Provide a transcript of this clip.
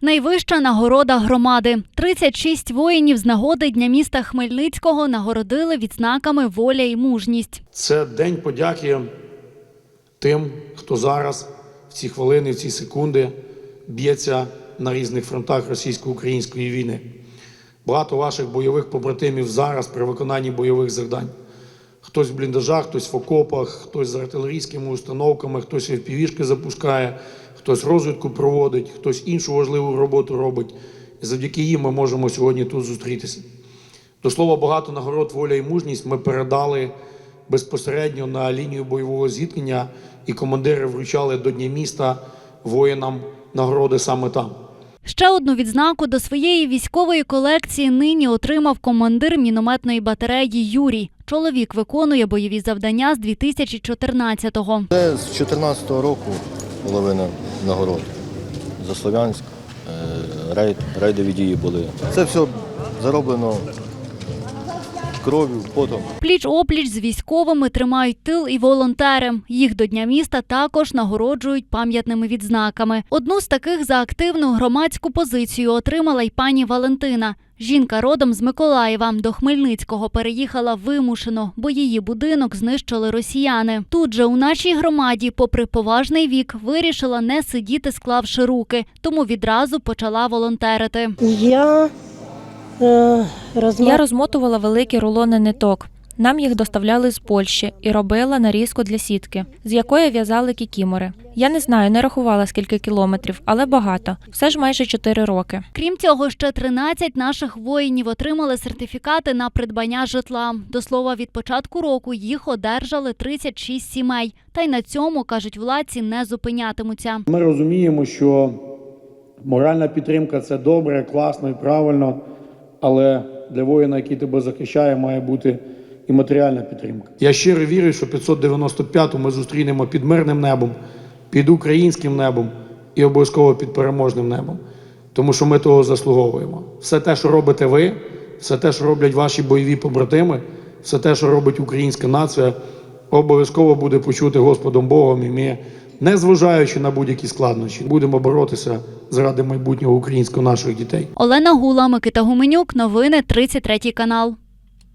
Найвища нагорода громади. 36 воїнів з нагоди Дня міста Хмельницького нагородили відзнаками воля і мужність. Це день подяки тим, хто зараз в ці хвилини, в ці секунди б'ється на різних фронтах російсько-української війни. Багато ваших бойових побратимів зараз при виконанні бойових завдань. Хтось в бліндажах, хтось в окопах, хтось з артилерійськими установками, хтось FPV-шки запускає, хтось розвідку проводить, хтось іншу важливу роботу робить. І завдяки їм ми можемо сьогодні тут зустрітися. До слова, багато нагород воля і мужність ми передали безпосередньо на лінію бойового зіткнення, і командири вручали до Дня міста воїнам нагороди саме там. Ще одну відзнаку до своєї військової колекції нині отримав командир мінометної батареї Юрій. Чоловік виконує бойові завдання з 2014-го. Це з 2014 року половина нагород. За Слов'янськ, е, рейд, рейдові дії були. Це все зароблено кров'ю, потом. Пліч опліч з військовими тримають тил і волонтери. Їх до Дня міста також нагороджують пам'ятними відзнаками. Одну з таких за активну громадську позицію отримала й пані Валентина. Жінка родом з Миколаєва до Хмельницького переїхала вимушено, бо її будинок знищили росіяни. Тут же у нашій громаді, попри поважний вік, вирішила не сидіти, склавши руки, тому відразу почала волонтерити. Я. Я розмотувала великі рулони ниток. Нам їх доставляли з Польщі і робила нарізку для сітки, з якої в'язали кікімори. Я не знаю, не рахувала скільки кілометрів, але багато. Все ж майже 4 роки. Крім цього, ще 13 наших воїнів отримали сертифікати на придбання житла. До слова, від початку року їх одержали 36 сімей. Та й на цьому кажуть владці не зупинятимуться. Ми розуміємо, що моральна підтримка це добре, класно і правильно, але для воїна, який тебе захищає, має бути і матеріальна підтримка. Я щиро вірю, що 595-ту ми зустрінемо під мирним небом, під українським небом і обов'язково під переможним небом. Тому що ми того заслуговуємо. Все те, що робите ви, все те, що роблять ваші бойові побратими, все те, що робить українська нація, обов'язково буде почути Господом Богом, і ми, незважаючи на будь-які складнощі, будемо боротися заради майбутнього українського наших дітей. Олена Гула, Микита Гуменюк. Новини 33 канал.